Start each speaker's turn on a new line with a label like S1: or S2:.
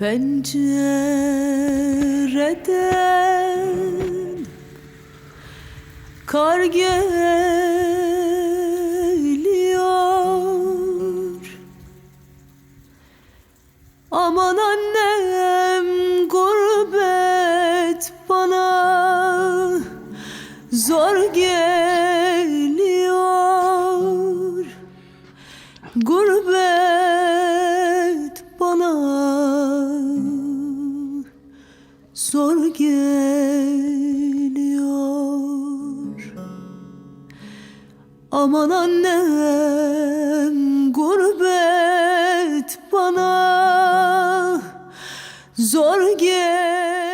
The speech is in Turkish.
S1: Pencerede kar geliyor. Aman annem gurbet bana zor geliyor. Gurbet bana zor geliyor Aman annem gurbet bana zor geliyor